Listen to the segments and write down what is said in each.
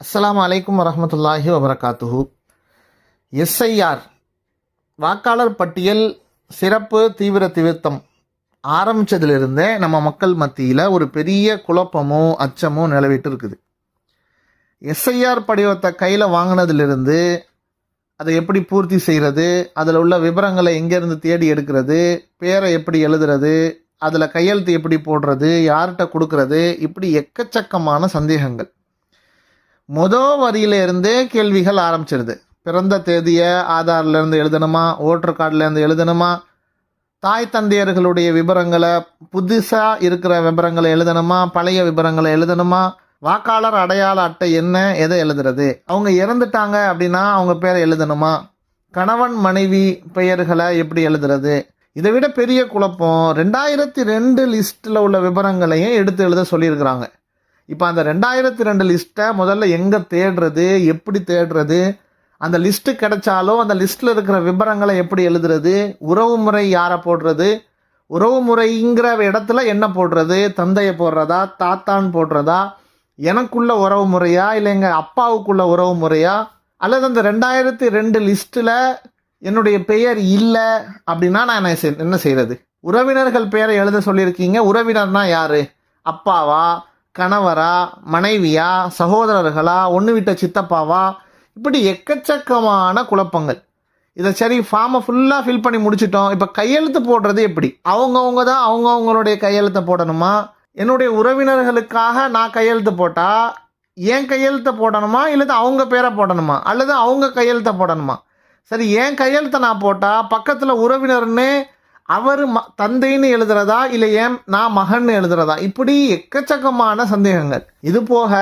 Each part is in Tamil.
அஸ்லாம் அலைக்கும் வரமத்துல்லாஹி வபரகாத்துஹு. எஸ்ஐஆர் வாக்காளர் பட்டியல் சிறப்பு தீவிர திருத்தம் ஆரம்பித்ததுலேருந்தே நம்ம மக்கள் மத்தியில் ஒரு பெரிய குழப்பமோ அச்சமோ நிலவிட்டு இருக்குது எஸ்ஐஆர் படிவத்தை கையில் வாங்கினதிலிருந்து அதை எப்படி பூர்த்தி செய்கிறது அதில் உள்ள விவரங்களை எங்கேருந்து தேடி எடுக்கிறது பேரை எப்படி எழுதுறது அதில் கையெழுத்து எப்படி போடுறது யார்கிட்ட கொடுக்கறது இப்படி எக்கச்சக்கமான சந்தேகங்கள். மொதல் வரியிலேருந்தே கேள்விகள் ஆரம்பிச்சிருது. பிறந்த தேதியை ஆதார்லேருந்து எழுதணுமா? ஓட்டர் கார்டுலேருந்து எழுதணுமா? தாய் தந்தையர்களுடைய விவரங்களை புதுசாக இருக்கிற விவரங்களை எழுதணுமா? பழைய விவரங்களை எழுதணுமா? வாக்காளர் அடையாள அட்டை என்ன? எதை எழுதுறது? அவங்க இறந்துட்டாங்க அப்படின்னா அவங்க பேரை எழுதணுமா? கணவன் மனைவி பெயர்களை எப்படி எழுதுறது? இதை விட பெரிய குழப்பம் ரெண்டாயிரத்தி ரெண்டு லிஸ்ட்டில் உள்ள விவரங்களையும் எடுத்து எழுத சொல்லியிருக்கிறாங்க. இப்போ அந்த ரெண்டாயிரத்தி ரெண்டு லிஸ்ட்டை முதல்ல எங்கே தேடுறது எப்படி தேடுறது அந்த லிஸ்ட்டு கிடைச்சாலும் அந்த லிஸ்ட்டில் இருக்கிற விவரங்களை எப்படி எழுதுறது உறவு முறை யாரை போடுறது உறவு முறைங்கிற இடத்துல என்ன போடுறது தந்தையை போடுறதா தாத்தான் போடுறதா எனக்குள்ள உறவு முறையா இல்லை எங்கள் அப்பாவுக்குள்ள உறவு முறையா அல்லது அந்த ரெண்டாயிரத்தி ரெண்டு லிஸ்ட்டில் என்னுடைய பெயர் இல்லை அப்படின்னா நான் என்ன செய்- என்ன உறவினர்கள் பெயரை எழுத சொல்லியிருக்கீங்க உறவினர்னா யார்? அப்பாவா? கணவரா மனைவியா சகோதரர்களா ஒன்று விட்ட சித்தப்பாவா? இப்படி எக்கச்சக்கமான குழப்பங்கள். இதை சரி ஃபார்மை ஃபுல்லாக ஃபில் பண்ணி முடிச்சிட்டோம். இப்போ கையெழுத்து போடுறது எப்படி? அவங்கவுங்க தான் அவங்கவுங்களுடைய கையெழுத்தை போடணுமா? என்னுடைய உறவினர்களுக்காக நான் கையெழுத்து போட்டால் என் கையெழுத்தை போடணுமா? இல்லது அவங்க பேரை போடணுமா? அல்லது அவங்க கையெழுத்தை போடணுமா? சரி என் கையெழுத்தை நான் போட்டால் பக்கத்தில் உறவினர்னு அவர் ம தந்தைன்னு எழுதுறதா இல்லை ஏன் நான் மகன் எழுதுறதா? இப்படி எக்கச்சக்கமான சந்தேகங்கள். இது போக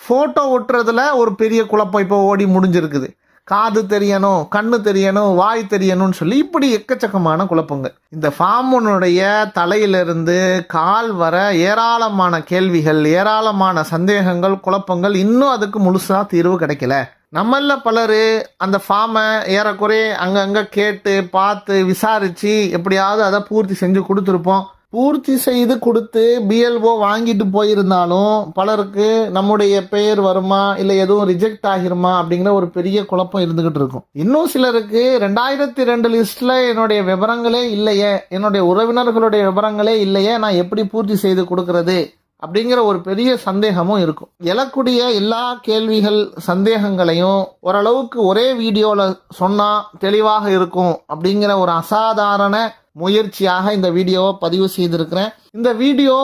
ஃபோட்டோ ஒட்டுறதுல ஒரு பெரிய குழப்பம் இப்போ ஓடி முடிஞ்சிருக்குது. காது தெரியணும் கண்ணு தெரியணும் வாய் தெரியணும்னு சொல்லி இப்படி எக்கச்சக்கமான குழப்பங்கள். இந்த ஃபார்முனுடைய தலையிலிருந்து கால் வர ஏராளமான கேள்விகள் ஏராளமான சந்தேகங்கள் குழப்பங்கள் இன்னும் அதுக்கு முழுசாக தீர்வு கிடைக்கல. நம்மள பலர் அந்த ஃபார்மை ஏறக்குறைய அங்கங்கே கேட்டு பார்த்து விசாரித்து எப்படியாவது அதை பூர்த்தி செஞ்சு கொடுத்துருப்போம். பூர்த்தி செய்து கொடுத்து பிஎல்ஓ வாங்கிட்டு போயிருந்தாலும் பலருக்கு நம்முடைய பெயர் வருமா இல்லை எதுவும் ரிஜெக்ட் ஆகிருமா அப்படிங்கிற ஒரு பெரிய குழப்பம் இருந்துகிட்டு இருக்கும். இன்னும் சிலருக்கு ரெண்டாயிரத்தி ரெண்டு லிஸ்ட்ல என்னுடைய விவரங்களே இல்லையே என்னுடைய உறவினர்களுடைய விவரங்களே இல்லையே நான் எப்படி பூர்த்தி செய்து கொடுக்கறது அப்படிங்கிற ஒரு பெரிய சந்தேகமும் இருக்கும். எழக்கூடிய எல்லா கேள்விகள் சந்தேகங்களையும் ஓரளவுக்கு ஒரே வீடியோவில் சொன்னால் தெளிவாக இருக்கும் அப்படிங்கிற ஒரு அசாதாரண முயற்சியாக இந்த வீடியோவை பதிவு செய்திருக்கிறேன். இந்த வீடியோ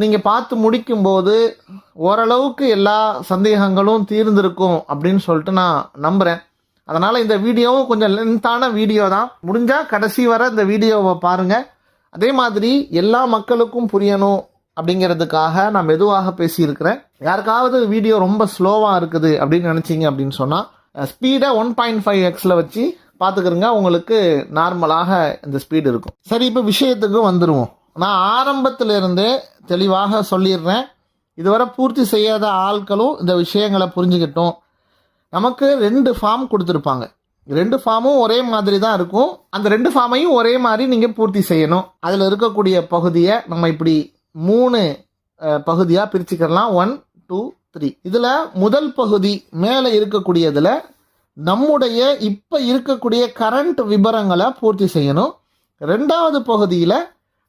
நீங்கள் பார்த்து முடிக்கும்போது ஓரளவுக்கு எல்லா சந்தேகங்களும் தீர்ந்திருக்கும் அப்படின்னு சொல்லிட்டு நான் நம்புகிறேன் அதனால் இந்த வீடியோவும் கொஞ்சம் லென்த்தான வீடியோ தான். முடிஞ்சால் கடைசி வரை இந்த வீடியோவை பாருங்கள் அதே மாதிரி எல்லா மக்களுக்கும் புரியணும் அப்படிங்கிறதுக்காக நான் மெதுவாக பேசியிருக்கிறேன். யாருக்காவது வீடியோ ரொம்ப ஸ்லோவாக இருக்குது அப்படின்னு நினச்சிங்க அப்படின்னு சொன்னால் ஸ்பீடை ஒன் பாயிண்ட் ஃபைவ் எக்ஸில் வச்சு பார்த்துக்கிறங்க உங்களுக்கு நார்மலாக இந்த ஸ்பீடு இருக்கும். சரி இப்போ விஷயத்துக்கு வந்துடுவோம் நான் ஆரம்பத்திலிருந்தே தெளிவாக சொல்லிடுறேன். இதுவரை பூர்த்தி செய்யாத ஆட்களும் இந்த விஷயங்களை புரிஞ்சுக்கிட்டோம். நமக்கு ரெண்டு ஃபார்ம் கொடுத்துருப்பாங்க. ரெண்டு ஃபார்மும் ஒரே மாதிரி தான் இருக்கும். அந்த ரெண்டு ஃபார்மையும் ஒரே மாதிரி நீங்கள் பூர்த்தி செய்யணும். அதில் இருக்கக்கூடிய பகுதியை நம்ம இப்படி மூணு பகுதியாக பிரிச்சுக்கலாம் ஒன் டூ த்ரீ இதில் முதல் பகுதி மேலே இருக்கக்கூடியதில் நம்முடைய இப்போ இருக்கக்கூடிய கரண்ட் விபரங்களை பூர்த்தி செய்யணும். ரெண்டாவது பகுதியில்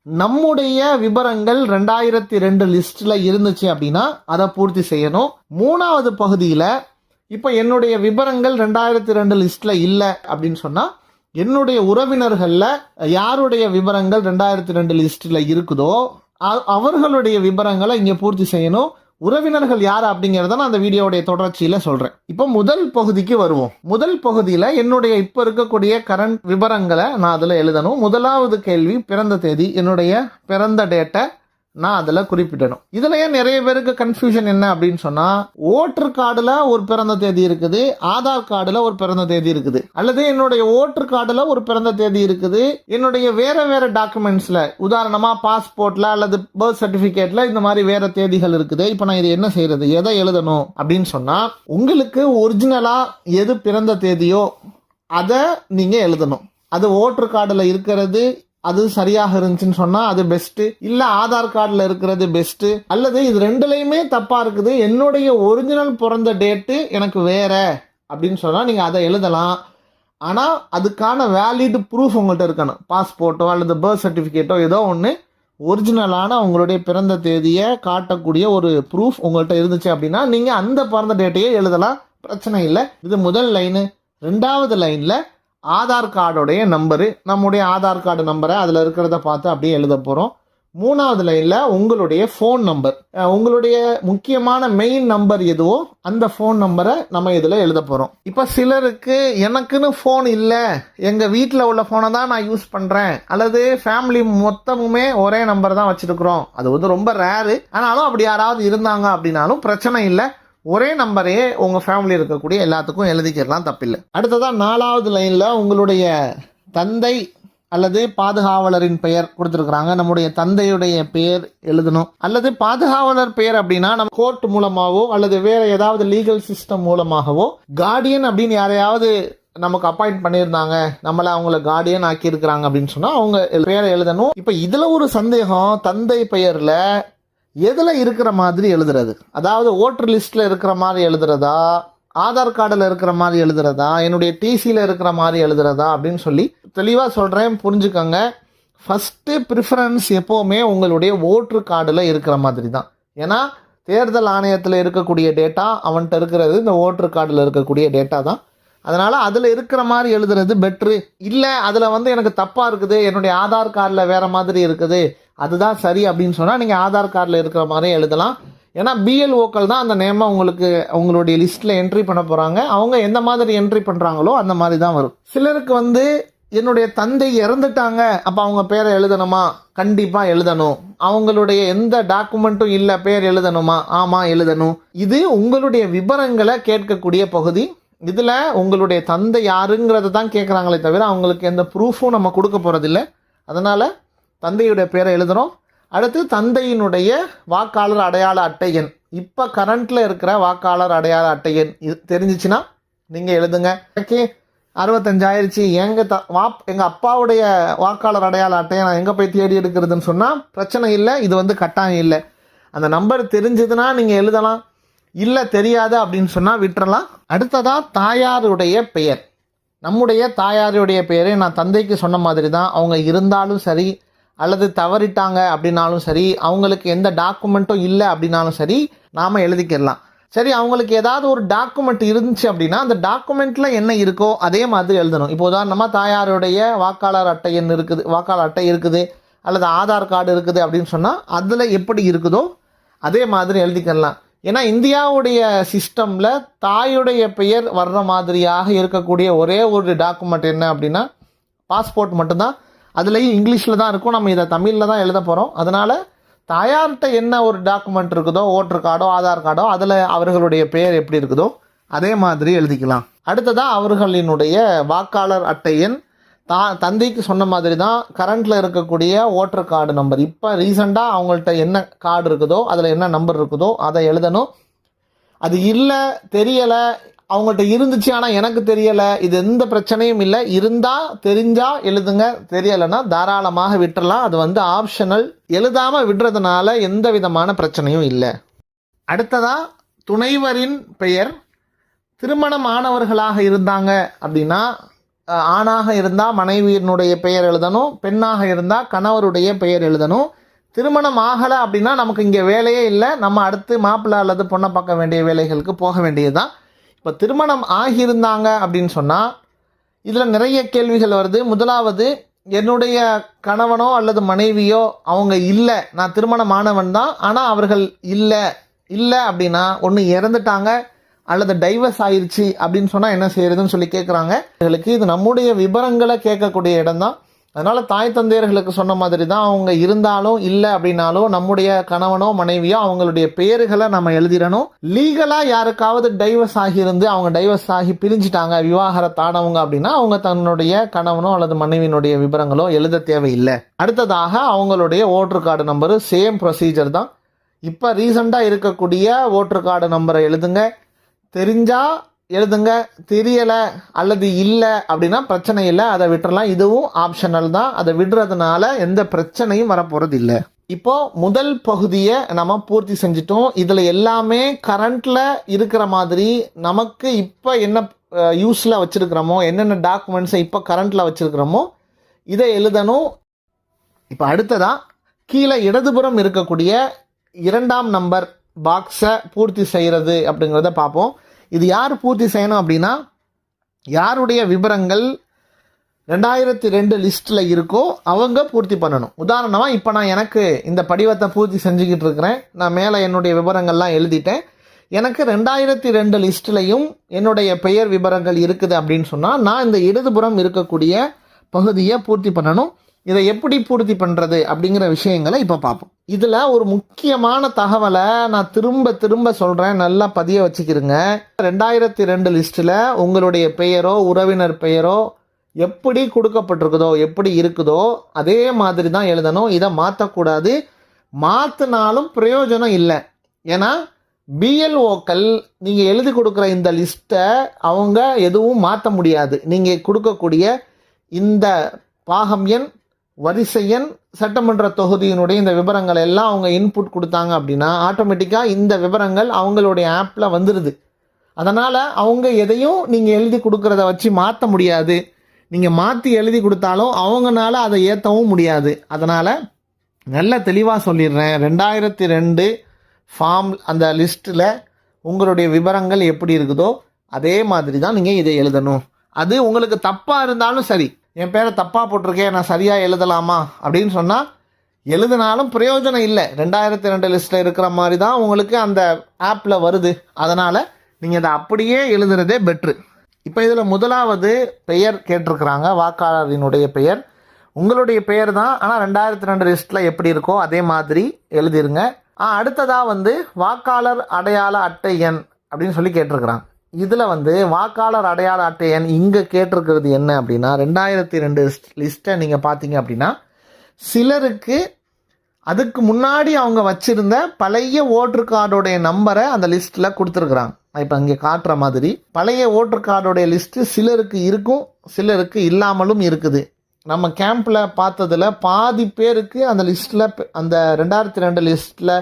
நம்முடைய விபரங்கள் ரெண்டாயிரத்தி ரெண்டு லிஸ்ட்டில் இருந்துச்சு அப்படின்னா அதை பூர்த்தி செய்யணும். மூணாவது பகுதியில் இப்போ என்னுடைய விபரங்கள் ரெண்டாயிரத்தி ரெண்டு லிஸ்ட்டில் இல்லை அப்படின்னு சொன்னால் என்னுடைய உறவினர்களில் யாருடைய விவரங்கள் ரெண்டாயிரத்தி ரெண்டு லிஸ்ட்டில் இருக்குதோ அவர்களுடைய விவரங்களை இங்கே பூர்த்தி செய்யணும். உறவினர்கள் யார் அப்படிங்கிறத நான் அந்த வீடியோவுடைய தொடர்ச்சியில் சொல்கிறேன் இப்போ முதல் பகுதிக்கு வருவோம். முதல் பகுதியில் என்னுடைய இப்போ இருக்கக்கூடிய கரண்ட் விவரங்களை நான் அதில் எழுதணும். முதலாவது கேள்வி பிறந்த தேதி என்னுடைய பிறந்த டேட்டை நான் அதில் குறிப்பிடணும். இதுலயே நிறைய பேருக்கு கன்ஃபியூஷன் என்ன அப்படின்னு சொன்னா ஓட்டர் கார்டுல ஒரு பிறந்த தேதி இருக்குது ஆதார் கார்டுல ஒரு பிறந்த தேதி இருக்குது. அல்லது என்னுடைய ஓட்டர் கார்டுல ஒரு பிறந்த தேதி இருக்குது என்னுடைய வேற வேற டாக்குமெண்ட்ஸ்ல உதாரணமா பாஸ்போர்ட்ல அல்லது பர்த் சர்டிபிகேட்ல இந்த மாதிரி வேற தேதிகள் இருக்குது. இப்போ நான் இது என்ன செய்யறது? எதை எழுதணும்? அப்படின்னு சொன்னா உங்களுக்கு ஒரிஜினலா எது பிறந்த தேதியோ அதை நீங்க எழுதணும். அது ஓட்டர் கார்டில் இருக்கிறது அது சரியாக இருந்துச்சுன்னு சொன்னால் அது பெஸ்ட்டு இல்லை ஆதார் கார்டில் இருக்கிறது பெஸ்ட்டு அல்லது இது ரெண்டுலேயுமே தப்பாக இருக்குது. என்னுடைய ஒரிஜினல் பிறந்த டேட்டு எனக்கு வேற அப்படின்னு சொன்னால் நீங்கள் அதை எழுதலாம். ஆனால் அதுக்கான வேலிட் ப்ரூஃப் உங்கள்கிட்ட இருக்கணும். பாஸ்போர்ட்டோ அல்லது பர்த் சர்டிஃபிகேட்டோ ஏதோ ஒன்று ஒரிஜினலான உங்களுடைய பிறந்த தேதியை காட்டக்கூடிய ஒரு ப்ரூஃப் உங்கள்கிட்ட இருந்துச்சு அப்படின்னா நீங்கள் அந்த பிறந்த டேட்டையே எழுதலாம். பிரச்சனை இல்லை. இது முதல் லைனு ரெண்டாவது லைனில் ஆதார் கார்டுடைய நம்பரு நம்முடைய ஆதார் கார்டு நம்பரை அதில் இருக்கிறத பார்த்து அப்படியே எழுத போகிறோம் மூணாவது லைனில் உங்களுடைய ஃபோன் நம்பர் உங்களுடைய முக்கியமான மெயின் நம்பர் எதுவோ அந்த ஃபோன் நம்பரை நம்ம இதில் எழுத போகிறோம் இப்போ சிலருக்கு எனக்குன்னு ஃபோன் இல்லை. எங்கள் வீட்டில் உள்ள ஃபோனை தான் நான் யூஸ் பண்ணுறேன் அல்லது ஃபேமிலி மொத்தமுமே ஒரே நம்பர் தான் வச்சுருக்குறோம். அது வந்து ரொம்ப ரேரு ஆனாலும் அப்படி யாராவது இருந்தாங்க அப்படின்னாலும் பிரச்சனை இல்லை. ஒரே நம்பரையே உங்கள் ஃபேமிலி இருக்கக்கூடிய எல்லாத்துக்கும் எழுதிக்கிறலாம் தப்பில்லை. அடுத்ததான் நாலாவது லைனில் உங்களுடைய தந்தை அல்லது பாதுகாவலரின் பெயர் கொடுத்துருக்குறாங்க. நம்முடைய தந்தையுடைய பெயர் எழுதணும். அல்லது பாதுகாவலர் பெயர் அப்படின்னா நம்ம கோர்ட் மூலமாகவோ அல்லது வேற ஏதாவது லீகல் சிஸ்டம் மூலமாகவோ கார்டியன் அப்படின்னு யாரையாவது நமக்கு அப்பாயிண்ட் பண்ணியிருந்தாங்க. நம்மளை அவங்கள கார்டியன் ஆக்கியிருக்கிறாங்க அப்படின்னு சொன்னால் அவங்க பெயரை எழுதணும். இப்போ இதில் ஒரு சந்தேகம் தந்தை பெயரில் எதில் இருக்கிற மாதிரி எழுதுறது? அதாவது ஓட்டர் லிஸ்ட்டில் இருக்கிற மாதிரி எழுதுறதா? ஆதார் கார்டில் இருக்கிற மாதிரி எழுதுறதா? என்னுடைய டிசியில் இருக்கிற மாதிரி எழுதுறதா? அப்படின்னு சொல்லி தெளிவாக சொல்கிறேன் புரிஞ்சுக்கோங்க. ஃபஸ்ட்டு ப்ரிஃபரன்ஸ் எப்போவுமே உங்களுடைய ஓட்ரு கார்டில் இருக்கிற மாதிரி தான் ஏன்னா தேர்தல் ஆணையத்தில் இருக்கக்கூடிய டேட்டா அவன்கிட்ட இருக்கிறது இந்த ஓட்ரு கார்டில் இருக்கக்கூடிய டேட்டா தான். அதனால் அதில் இருக்கிற மாதிரி எழுதுறது பெட்ரு இல்லை அதில் வந்து எனக்கு தப்பாக இருக்குது என்னுடைய ஆதார் கார்டில் வேறு மாதிரி இருக்குது. அதுதான் சரி அப்படின்னு சொன்னால் நீங்கள் ஆதார் கார்டில் இருக்கிற மாதிரி எழுதலாம். ஏன்னா பிஎல்ஓக்கள் தான் அந்த நேமை உங்களுக்கு உங்களுடைய லிஸ்ட்டில் என்ட்ரி பண்ண போகிறாங்க அவங்க எந்த மாதிரி என்ட்ரி பண்ணுறாங்களோ அந்த மாதிரி தான் வரும். சிலருக்கு வந்து என்னுடைய தந்தை இறந்துட்டாங்க அப்போ அவங்க பேரை எழுதணுமா? கண்டிப்பாக எழுதணும். அவங்களுடைய எந்த டாக்குமெண்ட்டும் இல்லை பேர் எழுதணுமா? ஆமாம் எழுதணும். இது உங்களுடைய விவரங்களை கேட்கக்கூடிய பகுதி. இதில் உங்களுடைய தந்தை யாருங்கிறத தான் கேட்குறாங்களே தவிர அவங்களுக்கு எந்த ப்ரூஃபும் நம்ம கொடுக்க போகிறதில்ல அதனால் தந்தையுடைய பேரை எழுதுகிறோம் அடுத்து தந்தையினுடைய வாக்காளர் அடையாள அட்டை எண். இப்போ கரண்ட்டில் இருக்கிற வாக்காளர் அடையாள அட்டை எண் இது தெரிஞ்சிச்சுன்னா நீங்கள் எழுதுங்க. ஓகே. அறுபத்தஞ்சாயிருச்சு. எங்கள் த வா எங்கள் அப்பாவுடைய வாக்காளர் அடையாள அட்டையை நான் எங்கே போய் தேடி எடுக்கிறதுன்னு சொன்னால் பிரச்சனை இல்லை இது வந்து கட்டாயம் இல்லை. அந்த நம்பர் தெரிஞ்சதுன்னா நீங்கள் எழுதலாம். இல்லை தெரியாது அப்படின்னு சொன்னால் விட்டுறலாம். அடுத்ததாக தாயாருடைய பெயர். நம்முடைய தாயாருடைய பெயரை நான் தந்தைக்கு சொன்ன மாதிரி தான் அவங்க இருந்தாலும் சரி அல்லது தவறிட்டாங்க அப்படின்னாலும் சரி அவங்களுக்கு எந்த டாக்குமெண்ட்டும் இல்லை அப்படின்னாலும் சரி நாம் எழுதிக்கிடலாம். சரி அவங்களுக்கு ஏதாவது ஒரு டாக்குமெண்ட் இருந்துச்சு அப்படின்னா அந்த டாக்குமெண்ட்டில் என்ன இருக்கோ அதே மாதிரி எழுதணும். இப்போ உதாரணமாக தாயாருடைய வாக்காளர் அட்டை எண் இருக்குது வாக்காளர் அட்டை இருக்குது அல்லது ஆதார் கார்டு இருக்குது அப்படின்னு சொன்னால் அதில் எப்படி இருக்குதோ அதே மாதிரி எழுதிக்கலாம் ஏன்னா இந்தியாவுடைய சிஸ்டமில் தாயுடைய பெயர் வர்ற மாதிரியாக இருக்கக்கூடிய ஒரே ஒரு டாக்குமெண்ட் என்ன அப்படின்னா பாஸ்போர்ட் மட்டும்தான். அதுலேயும் இங்கிலீஷில் தான் இருக்கும். நம்ம இதை தமிழில் தான் எழுத போகிறோம் அதனால் தாயார்கிட்ட என்ன ஒரு டாக்குமெண்ட் இருக்குதோ ஓட்டர் கார்டோ ஆதார் கார்டோ அதில் அவர்களுடைய பெயர் எப்படி இருக்குதோ அதே மாதிரி எழுதிக்கலாம். அடுத்ததாக அவர்களினுடைய வாக்காளர் அட்டை எண். தா தந்தைக்கு சொன்ன மாதிரி தான் கரண்ட்டில் இருக்கக்கூடிய ஓட்டர் கார்டு நம்பர் இப்போ ரீசெண்டாக அவங்கள்ட்ட என்ன கார்டு இருக்குதோ அதில் என்ன நம்பர் இருக்குதோ அதை எழுதணும். அது இல்லை தெரியலை அவங்கள்ட்ட இருந்துச்சு ஆனால் எனக்கு தெரியலை. இது எந்த பிரச்சனையும் இல்லை. இருந்தால் தெரிஞ்சால் எழுதுங்க. தெரியலைன்னா தாராளமாக விட்டுறலாம். அது வந்து ஆப்ஷனல் எழுதாமல் விடுறதுனால எந்த விதமான பிரச்சனையும் இல்லை. அடுத்ததாக துணைவரின் பெயர். திருமணம் ஆனவர்களாக இருந்தாங்க அப்படின்னா ஆணாக இருந்தால் மனைவியினுடைய பெயர் எழுதணும். பெண்ணாக இருந்தால் கணவருடைய பெயர் எழுதணும். திருமணம் ஆகலை அப்படின்னா நமக்கு இங்கே வேலையே இல்லை. நம்ம அடுத்து மாப்பிள்ளை அல்லது பொண்ணை பார்க்க வேண்டிய வேலைகளுக்கு போக வேண்டியதுதான். இப்போ திருமணம் ஆகியிருந்தாங்க அப்படின்னு சொன்னால் இதில் நிறைய கேள்விகள் வருது. முதலாவது என்னுடைய கணவனோ அல்லது மனைவியோ அவங்க இல்லை நான் திருமணம் ஆனவன் தான் ஆனால் அவர்கள் இல்லை இல்லை அப்படின்னா ஒன்று இறந்துட்டாங்க அல்லது டைவர்ஸ் ஆயிடுச்சு அப்படின்னு சொன்னால் என்ன செய்யறதுன்னு சொல்லி கேட்குறாங்க இவர்களுக்கு இது நம்முடைய விவரங்களை கேட்கக்கூடிய இடம்தான். அதனால் தாய் தந்தையர்களுக்கு சொன்ன மாதிரி தான் அவங்க இருந்தாலும் இல்லை அப்படின்னாலும் நம்முடைய கணவனோ மனைவியோ அவங்களுடைய பெயர்களை நம்ம எழுதிடணும். லீகலாக யாருக்காவது டைவர்ஸ் ஆகியிருந்து அவங்க டைவர்ஸ் ஆகி பிரிஞ்சிட்டாங்க விவாகரத்தானவங்க அப்படின்னா அவங்க தன்னுடைய கணவனோ அல்லது மனைவியினுடைய விவரங்களோ எழுத தேவையில்லை. அடுத்ததாக அவங்களுடைய voter card number same procedure தான். இப்போ ரீசெண்டாக இருக்கக்கூடிய ஓட்டர் கார்டு நம்பரை எழுதுங்க. தெரிஞ்சால் எழுதுங்க தெரியலை அல்லது இல்லை அப்படின்னா பிரச்சனை இல்லை அதை விட்டுறலாம். இதுவும் ஆப்ஷனல் தான். அதை விடுறதுனால எந்த பிரச்சனையும் வரப்போகிறது இல்லை. இப்போ முதல் பகுதியை நம்ம பூர்த்தி செஞ்சிட்டோம். இதில் எல்லாமே கரண்ட்டில் இருக்கிற மாதிரி நமக்கு இப்போ என்ன யூஸில் வச்சுருக்கிறோமோ என்னென்ன டாக்குமெண்ட்ஸை இப்போ கரண்ட்டில் வச்சுருக்கிறோமோ இதை எழுதணும். இப்போ அடுத்ததாக கீழே இடதுபுறம் இருக்கக்கூடிய இரண்டாம் நம்பர் பாக்ஸை பூர்த்தி செய்கிறது அப்படிங்கிறத பார்ப்போம். இது யார் பூர்த்தி செய்யணும் அப்படின்னா யாருடைய விவரங்கள் ரெண்டாயிரத்தி ரெண்டு லிஸ்ட்டில் இருக்கோ அவங்க பூர்த்தி பண்ணணும். உதாரணமாக இப்போ நான் எனக்கு இந்த படிவத்தை பூர்த்தி செஞ்சுக்கிட்டு இருக்கிறேன். நான் மேலே என்னுடைய விவரங்கள்லாம் எழுதிட்டேன். எனக்கு ரெண்டாயிரத்தி ரெண்டு லிஸ்ட்லையும் என்னுடைய பெயர் விவரங்கள் இருக்குது அப்படின்னு சொன்னால் நான் இந்த இடதுபுறம் இருக்கக்கூடிய பகுதியை பூர்த்தி பண்ணணும். இதை எப்படி பூர்த்தி பண்ணுறது அப்படிங்கிற விஷயங்களை இப்போ பார்ப்போம். இதில் ஒரு முக்கியமான தகவலை நான் திரும்ப திரும்ப சொல்கிறேன் நல்லா பதிய வச்சுக்கிருங்க. ரெண்டாயிரத்தி ரெண்டு லிஸ்ட்டில் உங்களுடைய பெயரோ உறவினர் பெயரோ எப்படி கொடுக்கப்பட்டிருக்குதோ எப்படி இருக்குதோ அதே மாதிரி தான் எழுதணும். இதை மாற்றக்கூடாது மாற்றினாலும் பிரயோஜனம் இல்லை. ஏன்னா பிஎல்ஓக்கள் நீங்கள் எழுதி கொடுக்குற இந்த லிஸ்ட்டை அவங்க எதுவும் மாற்ற முடியாது. நீங்கள் கொடுக்கக்கூடிய இந்த பாகம் எண் வரிசை எண் சட்டமன்ற தொகுதியினுடைய இந்த விவரங்கள் எல்லாம் அவங்க இன்புட் கொடுத்தாங்க அப்படின்னா ஆட்டோமேட்டிக்காக இந்த விவரங்கள் அவங்களுடைய ஆப்பில் வந்துடுது அதனால் அவங்க எதையும் நீங்கள் எழுதி கொடுக்குறத வச்சு மாற்ற முடியாது. நீங்கள் மாற்றி எழுதி கொடுத்தாலும் அவங்கனால அதை ஏற்றவும் முடியாது. அதனால் நல்ல தெளிவாக சொல்லிடுறேன். ரெண்டாயிரத்தி ரெண்டு ஃபார்ம் அந்த லிஸ்ட்டில் உங்களுடைய விவரங்கள் எப்படி இருக்குதோ அதே மாதிரி தான் நீங்கள் இதை எழுதணும். அது உங்களுக்கு தப்பாக இருந்தாலும் சரி. என் பேரை தப்பாக போட்டிருக்கேன் நான் சரியாக எழுதலாமா? அப்படின்னு சொன்னால் எழுதினாலும் பிரயோஜனம் இல்லை. ரெண்டாயிரத்தி ரெண்டு லிஸ்ட்டில் இருக்கிற மாதிரி தான் உங்களுக்கு அந்த ஆப்பில் வருது. அதனால் நீங்கள் அதை அப்படியே எழுதுறதே பெட்ரு இப்போ இதில் முதலாவது பெயர் கேட்டிருக்கிறாங்க வாக்காளரினுடைய பெயர். உங்களுடைய பெயர் தான் ஆனால் ரெண்டாயிரத்தி ரெண்டு லிஸ்ட்டில் எப்படி இருக்கோ அதே மாதிரி எழுதிருங்க. அடுத்ததாக வந்து வாக்காளர் அடையாள அட்டை எண் அப்படின்னு சொல்லி கேட்டிருக்கிறாங்க. இதில் வந்து வாக்காளர் அடையாள அட்டை எண் இங்கே கேட்டிருக்கிறது என்ன அப்படின்னா ரெண்டாயிரத்தி ரெண்டு லிஸ்ட்டை நீங்கள் பார்த்தீங்க அப்படின்னா சிலருக்கு அதுக்கு முன்னாடி அவங்க வச்சுருந்த பழைய ஓட்டர் கார்டோடைய நம்பரை அந்த லிஸ்ட்டில் கொடுத்துருக்குறாங்க. இப்போ இங்கே காட்டுற மாதிரி பழைய ஓட்டர் கார்டோடைய லிஸ்ட்டு சிலருக்கு இருக்கும் சிலருக்கு இல்லாமலும் இருக்குது. நம்ம கேம்பில் பார்த்ததுல பாதி பேருக்கு அந்த லிஸ்ட்டில் அந்த ரெண்டாயிரத்தி ரெண்டு லிஸ்ட்டில்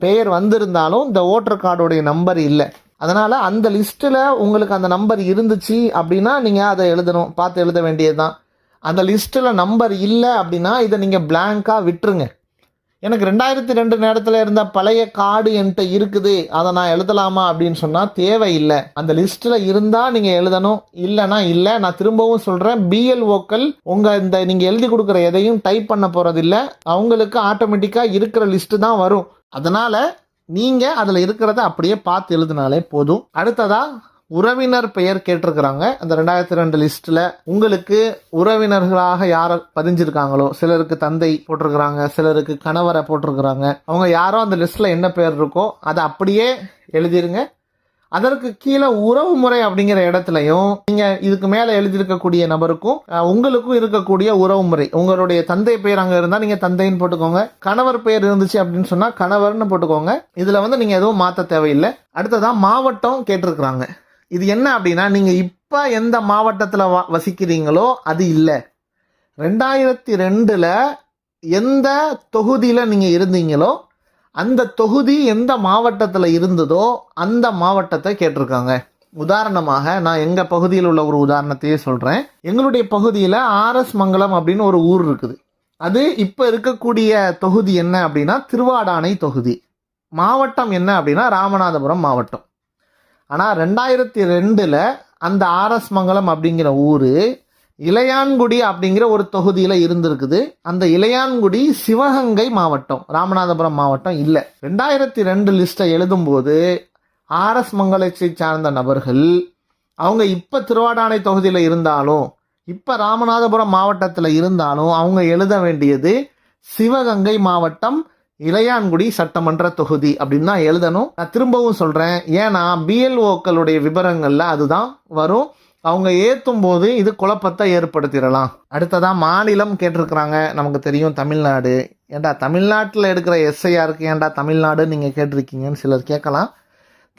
பெயர் வந்திருந்தாலும் இந்த ஓட்டர் கார்டோடைய நம்பர் இல்லை. அதனால் அந்த லிஸ்ட்டில் உங்களுக்கு அந்த நம்பர் இருந்துச்சு அப்படின்னா நீங்கள் அதை எழுதணும் பார்த்து எழுத வேண்டியது தான் அந்த லிஸ்ட்டில் நம்பர் இல்லை அப்படின்னா இதை நீங்கள் பிளாங்காக விட்டுருங்க. எனக்கு ரெண்டாயிரத்தி ரெண்டு நேரத்தில் இருந்த பழைய கார்டு என்கிட்ட இருக்குது அதை நான் எழுதலாமா அப்படின்னு சொன்னால் தேவையில்லை. அந்த லிஸ்ட்டில் இருந்தால் நீங்கள் எழுதணும் இல்லைனா இல்லை நான் திரும்பவும் சொல்கிறேன் பிஎல்ஓக்கள் உங்கள் இந்த நீங்கள் எழுதி கொடுக்குற எதையும் டைப் பண்ண போகிறதில்ல அவங்களுக்கு ஆட்டோமேட்டிக்காக இருக்கிற லிஸ்ட்டு தான் வரும். அதனால் நீங்கள் அதில் இருக்கிறத அப்படியே பார்த்து எழுதினாலே போதும். அடுத்ததா உறவினர் பெயர் கேட்டிருக்கிறாங்க. அந்த ரெண்டாயிரத்தி ரெண்டு லிஸ்ட்டில் உங்களுக்கு உறவினர்களாக யாரை பதிஞ்சிருக்காங்களோ சிலருக்கு தந்தை போட்டிருக்கிறாங்க சிலருக்கு கணவரை போட்டிருக்கிறாங்க அவங்க யாரோ அந்த லிஸ்ட்டில் என்ன பேர் இருக்கோ அதை அப்படியே எழுதிருங்க. அதற்கு கீழே உறவு முறை அப்படிங்கிற இடத்துலையும் நீங்க இதுக்கு மேல எழுதியிருக்கக்கூடிய நபருக்கும் உங்களுக்கும் இருக்கக்கூடிய உறவு முறை. உங்களுடைய தந்தை பெயர் அங்க இருந்தா நீங்க தந்தைன்னு போட்டுக்கோங்க. கணவர் பெயர் இருந்துச்சு அப்படின்னு சொன்னா கணவர்னு போட்டுக்கோங்க. இதுல வந்து நீங்க எதுவும் மாத்த தேவையில்லை. அடுத்ததான் மாவட்டம் கேட்டிருக்கிறாங்க. இது என்ன அப்படின்னா நீங்க இப்ப எந்த மாவட்டத்துல வ- வசிக்கிறீங்களோ அது இல்லை. ரெண்டாயிரத்தி ரெண்டுல எந்த தொகுதியில நீங்க இருந்தீங்களோ அந்த தொகுதி எந்த மாவட்டத்தில் இருந்ததோ அந்த மாவட்டத்தை கேட்டிருக்காங்க. உதாரணமாக நான் எங்கள் பகுதியில் உள்ள ஒரு உதாரணத்தையே சொல்கிறேன் எங்களுடைய பகுதியில் ஆர்எஸ் மங்கலம் அப்படின்னு ஒரு ஊர் இருக்குது. அது இப்போ இருக்கக்கூடிய தொகுதி என்ன அப்படின்னா திருவாடானை தொகுதி. மாவட்டம் என்ன அப்படின்னா ராமநாதபுரம் மாவட்டம். ஆனால் ரெண்டாயிரத்தி ரெண்டில் அந்த ஆர்எஸ் மங்கலம் அப்படிங்கிற ஊர் இளையான்குடி அப்படிங்கிற ஒரு தொகுதியில் இருந்திருக்குது. அந்த இளையான்குடி சிவகங்கை மாவட்டம் ராமநாதபுரம் மாவட்டம் இல்லை. ரெண்டாயிரத்தி ரெண்டு லிஸ்ட்டை எழுதும்போது ஆர்எஸ் மங்கலத்தை சார்ந்த நபர்கள் அவங்க இப்போ திருவாடானை தொகுதியில் இருந்தாலும் இப்போ ராமநாதபுரம் மாவட்டத்தில் இருந்தாலும் அவங்க எழுத வேண்டியது சிவகங்கை மாவட்டம் இளையான்குடி சட்டமன்ற தொகுதி அப்படின்னு தான் எழுதணும். நான் திரும்பவும் சொல்கிறேன் ஏன்னா பிஎல்ஓக்களுடைய விவரங்களில் அதுதான் வரும். அவங்க ஏற்றும் போது இது குழப்பத்தை ஏற்படுத்திடலாம். அடுத்ததாக மாநிலம் கேட்டிருக்கிறாங்க. நமக்கு தெரியும் தமிழ்நாடு. ஏண்டா தமிழ்நாட்டில் எடுக்கிற எஸ்ஐஆருக்கு ஏண்டா தமிழ்நாடு நீங்கள் கேட்டிருக்கீங்கன்னு சிலர் கேட்கலாம்.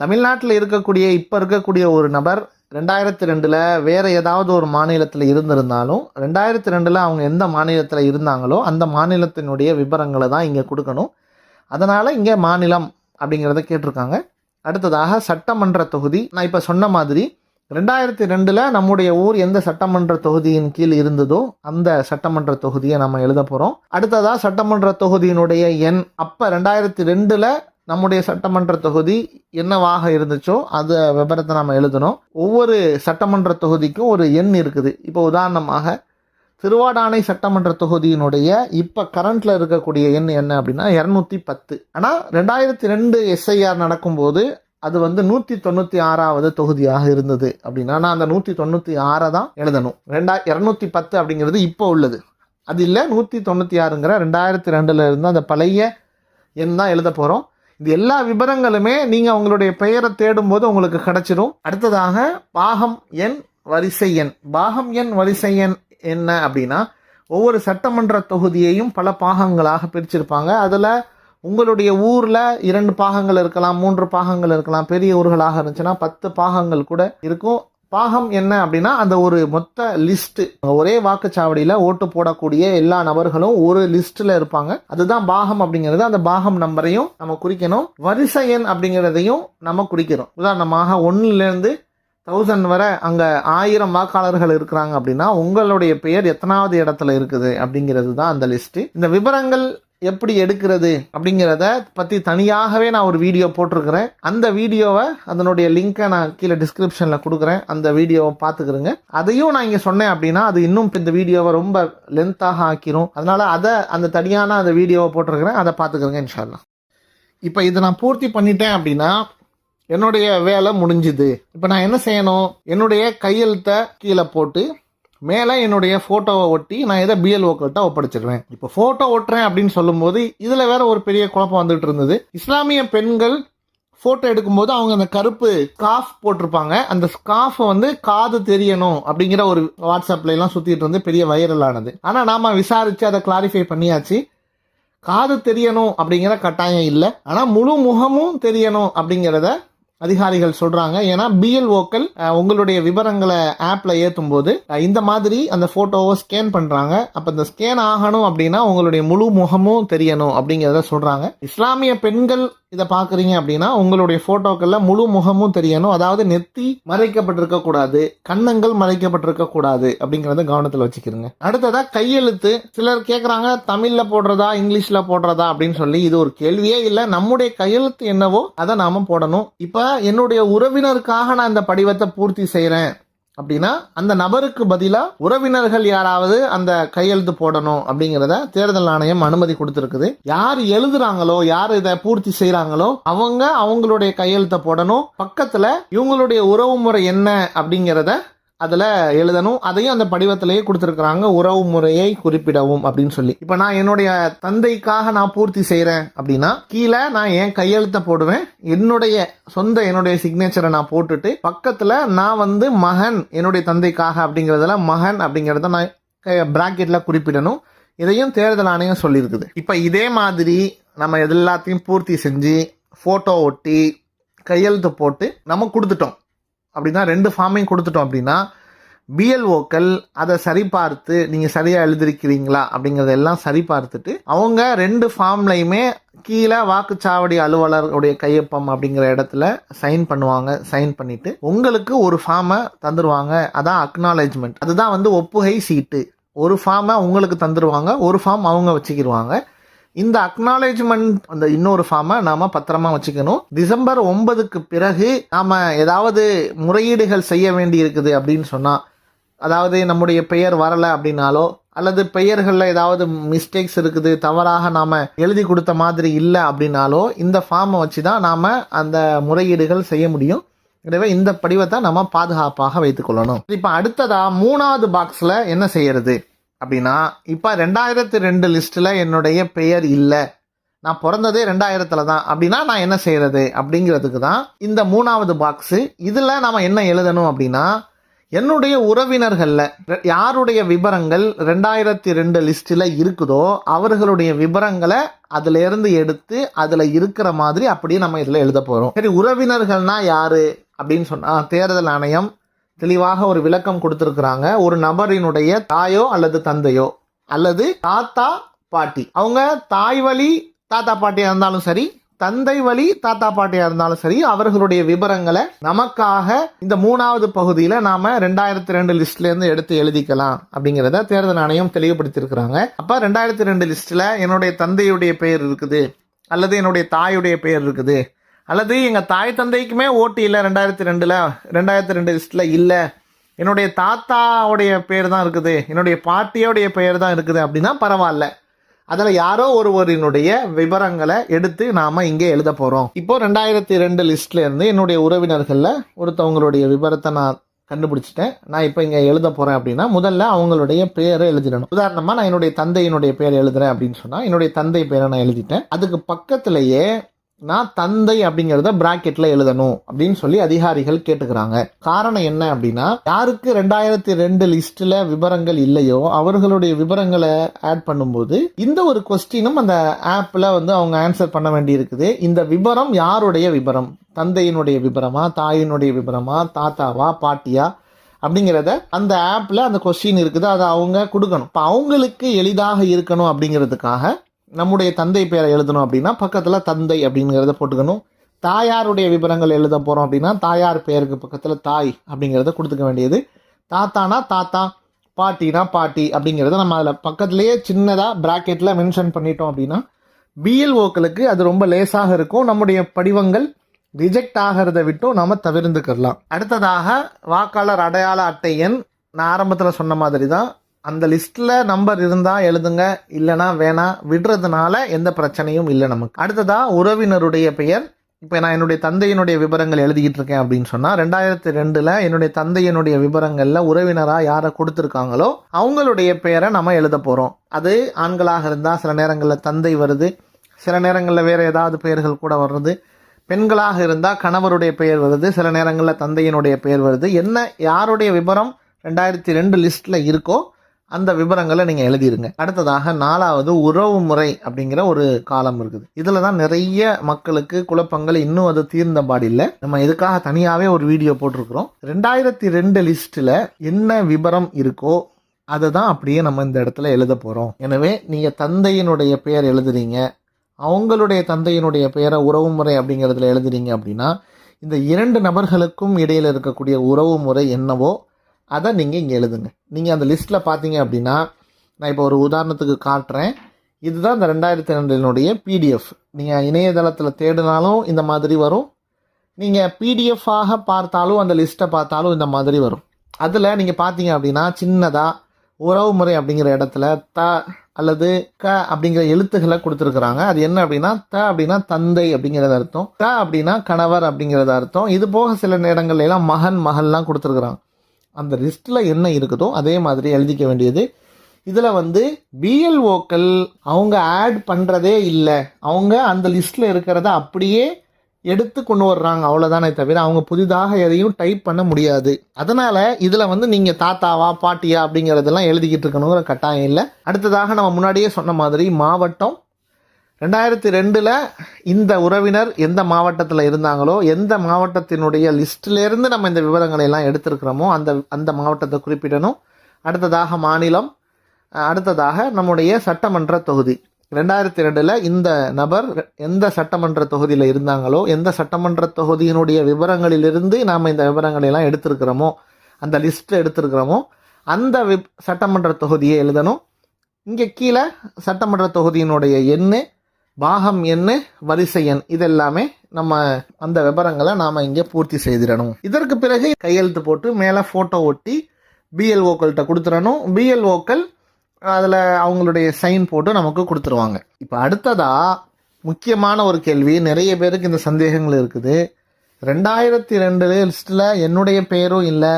தமிழ்நாட்டில் இருக்கக்கூடிய இப்போ இருக்கக்கூடிய ஒரு நபர் ரெண்டாயிரத்தி ரெண்டில் வேறு ஏதாவது ஒரு மாநிலத்தில் இருந்திருந்தாலும் ரெண்டாயிரத்தி ரெண்டில் அவங்க எந்த மாநிலத்தில் இருந்தாங்களோ அந்த மாநிலத்தினுடைய விவரங்களை தான் இங்கே கொடுக்கணும். அதனால் இங்கே மாநிலம் அப்படிங்கிறத கேட்டிருக்காங்க. அடுத்ததாக சட்டமன்ற தொகுதி. நான் இப்போ சொன்ன மாதிரி ரெண்டாயிரத்தி ரெண்டில் நம்முடைய ஊர் எந்த சட்டமன்ற தொகுதியின் கீழ் இருந்ததோ அந்த சட்டமன்ற தொகுதியை நம்ம எழுத போகிறோம் அடுத்ததாக சட்டமன்ற தொகுதியினுடைய எண். அப்போ ரெண்டாயிரத்தி ரெண்டில் நம்முடைய சட்டமன்ற தொகுதி என்னவாக இருந்துச்சோ அதை விவரத்தை நம்ம எழுதணும். ஒவ்வொரு சட்டமன்ற தொகுதிக்கும் ஒரு எண் இருக்குது. இப்போ உதாரணமாக திருவாடானை சட்டமன்ற தொகுதியினுடைய இப்போ கரண்ட்டில் இருக்கக்கூடிய எண் என்ன அப்படின்னா இரநூத்தி பத்து. ஆனால் ரெண்டாயிரத்தி ரெண்டு எஸ்ஐஆர் நடக்கும்போது அது வந்து நூற்றி தொண்ணூற்றி ஆறாவது தொகுதியாக இருந்தது அப்படின்னா நான் அந்த நூற்றி தொண்ணூற்றி ஆறை தான் எழுதணும். ரெண்டா இரநூத்தி பத்து அப்படிங்கிறது இப்போ உள்ளது. அது இல்லை நூற்றி தொண்ணூற்றி ஆறுங்கிற ரெண்டாயிரத்தி ரெண்டில் இருந்து அந்த பழைய எண் தான் எழுத போகிறோம் இது எல்லா விவரங்களுமே நீங்கள் உங்களுடைய பெயரை தேடும்போது உங்களுக்கு கிடைச்சிரும். அடுத்ததாக பாகம் எண் வரிசை எண். பாகம் எண் வரிசை எண் என்ன அப்படின்னா ஒவ்வொரு சட்டமன்ற தொகுதியையும் பல பாகங்களாக பிரிச்சிருப்பாங்க. அதில் உங்களுடைய ஊரில் இரண்டு பாகங்கள் இருக்கலாம் மூன்று பாகங்கள் இருக்கலாம் பெரிய ஊர்களாக இருந்துச்சுன்னா பத்து பாகங்கள் கூட இருக்கும். பாகம் என்ன அப்படின்னா அந்த ஒரு மொத்த லிஸ்ட்டு ஒரே வாக்குச்சாவடியில் ஓட்டு போடக்கூடிய எல்லா நபர்களும் ஒரு லிஸ்ட்டில் இருப்பாங்க. அதுதான் பாகம் அப்படிங்கிறது. அந்த பாகம் நம்பரையும் நம்ம குறிக்கணும். வரிசை எண் அப்படிங்கிறதையும் நம்ம குறிக்கிறோம். உதாரணமாக ஒன்றுலேருந்து தௌசண்ட் வரை அங்கே ஆயிரம் வாக்காளர்கள் இருக்கிறாங்க அப்படின்னா உங்களுடைய பெயர் எத்தனாவது இடத்துல இருக்குது அப்படிங்கிறது தான் அந்த லிஸ்ட்டு இந்த விவரங்கள் எப்படி எடுக்கிறது அப்படிங்கிறத பற்றி தனியாகவே நான் ஒரு வீடியோ போட்டிருக்கிறேன். அந்த வீடியோவை அதனுடைய லிங்கை நான் கீழே டிஸ்கிரிப்ஷனில் கொடுக்குறேன். அந்த வீடியோவை பார்த்துக்கிறேங்க அதையும் நான் இங்கே சொன்னேன் அப்படின்னா அது இன்னும் இந்த வீடியோவை ரொம்ப லென்த்தாக ஆக்கிரும். அதனால் அதை அந்த தனியான அந்த வீடியோவை போட்டிருக்கிறேன். அதை பார்த்துக்கிறேங்க இன்ஷால்லாம் இப்போ இதை நான் பூர்த்தி பண்ணிட்டேன் அப்படின்னா என்னுடைய வேலை முடிஞ்சுது. இப்போ நான் என்ன செய்யணும்? என்னுடைய கையெழுத்தை கீழே போட்டு மேலே என்னுடைய ஃபோட்டோவை ஒட்டி நான் இதை பிஎல்ஓக்கள்கிட்ட ஒப்படைச்சிடுவேன் இப்போ ஃபோட்டோ ஒட்டுறேன் அப்படின்னு சொல்லும்போது இதில் வேற ஒரு பெரிய குழப்பம் வந்துட்டு இருந்தது. இஸ்லாமிய பெண்கள் ஃபோட்டோ எடுக்கும்போது அவங்க அந்த கருப்பு ஸ்காஃப் போட்டிருப்பாங்க. அந்த ஸ்காஃப் வந்து காது தெரியணும் அப்படிங்கிற ஒரு வாட்ஸ்அப்ல எல்லாம் சுற்றிட்டு இருந்து பெரிய வைரல் ஆனது. ஆனால் நாம விசாரிச்சு அதை கிளாரிஃபை பண்ணியாச்சு. காது தெரியணும் அப்படிங்கிற கட்டாயம் இல்லை. ஆனால் முழு முகமும் தெரியணும் அப்படிங்கிறத அதிகாரிகள் சொல்றாங்க. ஏன்னா பிஎல்ஓக்கள் உங்களுடைய விவரங்களை ஆப்ல ஏற்றும் போது இந்த மாதிரி அந்த போட்டோவை ஸ்கேன் பண்றாங்க. அப்ப இந்த ஸ்கேன் ஆகணும் அப்படின்னா உங்களுடைய முழு முகமும் தெரியணும் அப்படிங்கிறத சொல்றாங்க. இஸ்லாமிய பெண்கள் இதை பாக்குறீங்க அப்படின்னா உங்களுடைய போட்டோக்கள்ல முழு முகமும் தெரியணும். அதாவது நெத்தி மறைக்கப்பட்டிருக்க கூடாது கன்னங்கள் மறைக்கப்பட்டிருக்க கூடாது அப்படிங்கறத கவனத்துல வச்சுக்கிறோங்க. அடுத்ததா கையெழுத்து. சிலர் கேக்குறாங்க தமிழ்ல போடுறதா இங்கிலீஷ்ல போடுறதா? அப்படின்னு சொல்லி இது ஒரு கேள்வியே இல்ல. நம்முடைய கையெழுத்து என்னவோ அதை நாம போடணும். இப்போ என்னுடைய உறவினருக்காக நான் இந்த படிவத்தை பூர்த்தி செய்கிறேன் அப்படின்னா அந்த நபருக்கு பதிலாக உறவினர்கள் யாராவது அந்த கையெழுத்து போடணும் அப்படிங்கிறத தேர்தல் ஆணையம் அனுமதி கொடுத்துருக்குது. யார் எழுதுறாங்களோ யார் இதை பூர்த்தி செய்கிறாங்களோ அவங்க அவங்களுடைய கையெழுத்தை போடணும். பக்கத்தில் இவங்களுடைய உறவு முறை என்ன அப்படிங்கிறத அதில் எழுதணும். அதையும் அந்த படிவத்திலேயே கொடுத்துருக்குறாங்க. உறவு முறையை குறிப்பிடவும் அப்படின்னு சொல்லி. இப்போ நான் என்னுடைய தந்தைக்காக நான் பூர்த்தி செய்கிறேன் அப்படின்னா கீழே நான் என் கையெழுத்தை போடுவேன். என்னுடைய சொந்த என்னுடைய சிக்னேச்சரை நான் போட்டுட்டு பக்கத்தில் நான் வந்து மகன் என்னுடைய தந்தைக்காக அப்படிங்கிறதுல மகன் அப்படிங்கிறத நான் ப்ராக்கெட்டில் குறிப்பிடணும். இதையும் தேர்தல் ஆணையம் சொல்லியிருக்குது. இப்போ இதே மாதிரி நம்ம எல்லாத்தையும் பூர்த்தி செஞ்சு ஃபோட்டோ ஒட்டி கையெழுத்து போட்டு நம்ம கொடுத்துட்டோம். அப்படின்னா ரெண்டு ஃபார்மையும் கொடுத்துட்டோம் அப்படின்னா பிஎல்ஓக்கள் அதை சரிபார்த்து நீங்கள் சரியாக எழுதிருக்கிறீங்களா அப்படிங்கிறத எல்லாம் சரிபார்த்துட்டு அவங்க ரெண்டு ஃபார்ம்லையுமே கீழே வாக்குச்சாவடி அலுவலருடைய கையொப்பம் அப்படிங்கிற இடத்துல சைன் பண்ணுவாங்க. சைன் பண்ணிவிட்டு உங்களுக்கு ஒரு ஃபார்மை தந்துருவாங்க. அதான் அக்னாலேஜ்மெண்ட் அதுதான் வந்து ஒப்புகை சீட்டு. ஒரு ஃபார்மை உங்களுக்கு தந்துடுவாங்க ஒரு ஃபார்ம் அவங்க வச்சுக்கிடுவாங்க இந்த அக்னாலேஜ்மெண்ட் அந்த இன்னொரு ஃபார்மை நாம பத்திரமா வச்சுக்கணும். டிசம்பர் ஒன்பதுக்கு பிறகு நாம ஏதாவது முறையீடுகள் செய்ய வேண்டி இருக்குது அப்படின்னு சொன்னா அதாவது நம்முடைய பெயர் வரலை அப்படின்னாலோ அல்லது பெயர்களில் ஏதாவது மிஸ்டேக்ஸ் இருக்குது தவறாக நாம் எழுதி கொடுத்த மாதிரி இல்லை அப்படின்னாலோ இந்த ஃபார்மை வச்சு தான் நாம் அந்த முறையீடுகள் செய்ய முடியும். எனவே இந்த படிவத்தை நம்ம பாதுகாப்பாக வைத்துக்கொள்ளணும் இப்போ அடுத்ததாக மூணாவது பாக்ஸில் என்ன செய்யறது? அப்படின்னா இப்போ ரெண்டாயிரத்தி ரெண்டு லிஸ்ட்டில் என்னுடைய பெயர் இல்லை. நான் பிறந்ததே ரெண்டாயிரத்தில் தான். அப்படின்னா நான் என்ன செய்கிறது அப்படிங்கிறதுக்கு தான் இந்த மூணாவது பாக்ஸு இதில் நாம் என்ன எழுதணும் அப்படின்னா என்னுடைய உறவினர்களில் யாருடைய விவரங்கள் ரெண்டாயிரத்தி ரெண்டு லிஸ்ட்டில் இருக்குதோ அவர்களுடைய விவரங்களை அதுலேருந்து எடுத்து அதில் இருக்கிற மாதிரி அப்படியே நம்ம இதில் எழுத போகிறோம் சரி உறவினர்கள்னால் யார்? அப்படின்னு சொன்னால் தேர்தல் ஆணையம் தெளிவாக ஒரு விளக்கம் கொடுத்துருக்குறாங்க. ஒரு நபரினுடைய தாயோ அல்லது தந்தையோ அல்லது தாத்தா பாட்டி. அவங்க தாய் வழி தாத்தா பாட்டியாக இருந்தாலும் சரி தந்தை வழி தாத்தா பாட்டியாக இருந்தாலும் சரி அவர்களுடைய விவரங்களை நமக்காக இந்த மூணாவது பகுதியில் நாம் ரெண்டாயிரத்தி ரெண்டு லிஸ்ட்லேருந்து எடுத்து எழுதிக்கலாம் அப்படிங்கிறத தேர்தல் ஆணையம் தெளிவுபடுத்தியிருக்கிறாங்க. அப்போ ரெண்டாயிரத்தி ரெண்டு லிஸ்ட்டில் என்னுடைய தந்தையுடைய பெயர் இருக்குது அல்லது என்னுடைய தாயுடைய பெயர் இருக்குது. அல்லது எங்கள் தாய் தந்தைக்குமே ஓட்டு இல்லை ரெண்டாயிரத்தி ரெண்டில் ரெண்டாயிரத்தி ரெண்டு லிஸ்ட்டில் இல்லை. என்னுடைய தாத்தாவுடைய பேர் தான் இருக்குது. என்னுடைய பாட்டியோடைய பெயர் தான் இருக்குது அப்படின்னா பரவாயில்ல. அதில் யாரோ ஒருவரினுடைய விவரங்களை எடுத்து நாம் இங்கே எழுத போகிறோம் இப்போ ரெண்டாயிரத்தி ரெண்டு லிஸ்ட்லேருந்து என்னுடைய உறவினர்களில் ஒருத்தவங்களுடைய விவரத்தை நான் கண்டுபிடிச்சிட்டேன். நான் இப்போ இங்கே எழுத போகிறேன் அப்படின்னா முதல்ல அவங்களுடைய பேரை எழுதிடணும். உதாரணமாக நான் என்னுடைய தந்தையினுடைய பேர் எழுதுறேன் அப்படின்னு சொன்னால் என்னுடைய தந்தை பேரை நான் எழுதிட்டேன். அதுக்கு பக்கத்திலேயே நான் தந்தை அப்படிங்கிறத பிராக்கெட்ல எழுதணும் அப்படின்னு சொல்லி அதிகாரிகள் கேட்டுக்கிறாங்க. காரணம் என்ன அப்படின்னா யாருக்கு ரெண்டாயிரத்தி ரெண்டு லிஸ்ட்ல விவரங்கள் இல்லையோ அவர்களுடைய விவரங்களை ஆட் பண்ணும்போது இந்த ஒரு கொஸ்டினும் அந்த ஆப்ல வந்து அவங்க ஆன்சர் பண்ண வேண்டி இருக்குது இந்த விவரம் யாருடைய விவரம்? தந்தையினுடைய விவரமா தாயினுடைய விவரமா தாத்தாவா பாட்டியா? அப்படிங்கிறத அந்த ஆப்ல அந்த கொஸ்டின் இருக்குது அதை அவங்க கொடுக்கணும். இப்போ அவங்களுக்கு எளிதாக இருக்கணும் அப்படிங்கிறதுக்காக நம்முடைய தந்தை பேரை எழுதணும் அப்படின்னா பக்கத்தில் தந்தை அப்படிங்கிறத போட்டுக்கணும். தாயாருடைய விவரங்கள் எழுத போகிறோம் அப்படின்னா தாயார் பேருக்கு பக்கத்தில் தாய் அப்படிங்கிறத கொடுத்துக்க வேண்டியது. தாத்தானா தாத்தா பாட்டினா பாட்டி அப்படிங்கிறத நம்ம அதில் பக்கத்துலேயே சின்னதாக ப்ராக்கெட்டில் மென்ஷன் பண்ணிட்டோம் அப்படின்னா பிஎல்ஓக்களுக்கு அது ரொம்ப லேசாக இருக்கும். நம்முடைய படிவங்கள் ரிஜெக்ட் ஆகிறத விட்டும் நம்ம தவிர்த்துக்கிடலாம் அடுத்ததாக வாக்காளர் அடையாள அட்டை எண் நான் ஆரம்பத்தில் சொன்ன மாதிரி தான் அந்த லிஸ்ட்ல நம்பர் இருந்தா எழுதுங்க இல்லைனா வேணாம் விடுறதுனால எந்த பிரச்சனையும் இல்லை நமக்கு. அடுத்ததா உறவினருடைய பெயர். இப்போ நான் என்னுடைய தந்தையினுடைய விவரங்கள் எழுதிக்கிட்டு இருக்கேன் அப்படின்னு சொன்னால் ரெண்டாயிரத்தி ரெண்டில் என்னுடைய தந்தையினுடைய விவரங்களில் உறவினராக யாரை கொடுத்துருக்காங்களோ அவங்களுடைய பெயரை நம்ம எழுத போகிறோம் அது ஆண்களாக இருந்தால் சில நேரங்களில் தந்தை வருது சில நேரங்களில் வேறு ஏதாவது பெயர்கள் கூட வர்றது. பெண்களாக இருந்தால் கணவருடைய பெயர் வருது சில நேரங்களில் தந்தையினுடைய பெயர் வருது. என்ன யாருடைய விவரம் ரெண்டாயிரத்தி ரெண்டு லிஸ்ட்டில் இருக்கோ அந்த விவரங்களை நீங்கள் எழுதிருங்க. அடுத்ததாக நாலாவது உறவு முறை அப்படிங்கிற ஒரு காலம் இருக்குது. இதில் தான் நிறைய மக்களுக்கு குழப்பங்கள் இன்னும் அது தீர்ந்த பாடில்லை நம்ம இதுக்காக தனியாகவே ஒரு வீடியோ போட்டிருக்கிறோம்? ரெண்டாயிரத்தி ரெண்டு லிஸ்ட்டில் என்ன விவரம் இருக்கோ அதை தான் அப்படியே நம்ம இந்த இடத்துல எழுத போகிறோம் எனவே நீங்கள் தந்தையினுடைய பெயர் எழுதுறீங்க. அவங்களுடைய தந்தையினுடைய பெயரை உறவு முறை அப்படிங்கிறதுல எழுதுறீங்க அப்படின்னா இந்த இரண்டு நபர்களுக்கும் இடையில் இருக்கக்கூடிய உறவு முறை என்னவோ அதை நீங்கள் இங்கே எழுதுங்க. நீங்கள் அந்த லிஸ்ட்டில் பார்த்தீங்க அப்படின்னா நான் இப்போ ஒரு உதாரணத்துக்கு காட்டுறேன். இதுதான் இந்த ரெண்டாயிரத்தி ரெண்டினுடைய பிடிஎஃப் நீங்கள் இணையதளத்தில் தேடினாலும் இந்த மாதிரி வரும். நீங்கள் பிடிஎஃபாக பார்த்தாலும் அந்த லிஸ்ட்டை பார்த்தாலும் இந்த மாதிரி வரும். அதில் நீங்கள் பார்த்தீங்க அப்படின்னா சின்னதாக உறவு முறை அப்படிங்கிற இடத்துல த அல்லது க அப்படிங்கிற எழுத்துக்களை கொடுத்துருக்குறாங்க. அது என்ன அப்படின்னா த அப்படின்னா தந்தை அப்படிங்கிறது அர்த்தம். க அப்படின்னா கணவர் அப்படிங்கிறது அர்த்தம். இது போக சில நேரங்கள்லாம் மகன் மகள்லாம் கொடுத்துருக்குறாங்க. அந்த லிஸ்ட்டில் என்ன இருக்குதோ அதே மாதிரி எழுதிக்க வேண்டியது. இதில் வந்து பிஎல்ஓக்கள் அவங்க ஆட் பண்ணுறதே இல்லை. அவங்க அந்த லிஸ்ட்டில் இருக்கிறத அப்படியே எடுத்து கொண்டு வர்றாங்க. அவ்வளோதானே தவிர அவங்க புதிதாக எதையும் டைப் பண்ண முடியாது. அதனால் இதில் வந்து நீங்கள் தாத்தாவா பாட்டியா அப்படிங்கிறதெல்லாம் எழுதிக்கிட்டு இருக்கணுங்கிற கட்டாயம் இல்லை. அடுத்ததாக நம்ம முன்னாடியே சொன்ன மாதிரி மாவட்டம் ரெண்டாயிரத்தி ரெண்டில் இந்த உறவினர் எந்த மாவட்டத்தில் இருந்தாங்களோ எந்த மாவட்டத்தினுடைய லிஸ்ட்டிலேருந்து நம்ம இந்த விவரங்களை எல்லாம் எடுத்திருக்கிறோமோ அந்த அந்த மாவட்டத்தை குறிப்பிடணும். அடுத்ததாக மாநிலம் அடுத்ததாக நம்முடைய சட்டமன்ற தொகுதி. ரெண்டாயிரத்தி ரெண்டில் இந்த நபர் எந்த சட்டமன்ற தொகுதியில் இருந்தாங்களோ எந்த சட்டமன்ற தொகுதியினுடைய விவரங்களிலிருந்து நாம் இந்த விவரங்களை எல்லாம் எடுத்திருக்கிறோமோ அந்த லிஸ்ட்டை எடுத்திருக்கிறோமோ அந்த விப் சட்டமன்ற தொகுதியை எழுதணும். இங்கே கீழே சட்டமன்ற தொகுதியினுடைய எண்ணு பாகம் எண்ணு வரிசை எண் இதெல்லாமே நம்ம அந்த விவரங்களை நாம் இங்கே பூர்த்தி செய்திடணும். இதற்கு பிறகு கையெழுத்து போட்டு மேலே ஃபோட்டோ ஒட்டி பிஎல்ஓக்கள்கிட்ட கொடுத்துடணும். பிஎல்ஓக்கள் அதில் அவங்களுடைய சைன் போட்டு நமக்கு கொடுத்துருவாங்க. இப்போ அடுத்ததாக முக்கியமான ஒரு கேள்வி. நிறைய பேருக்கு இந்த சந்தேகங்கள் இருக்குது. ரெண்டாயிரத்தி ரெண்டு லிஸ்ட்டில் என்னுடைய பேரும் இல்லை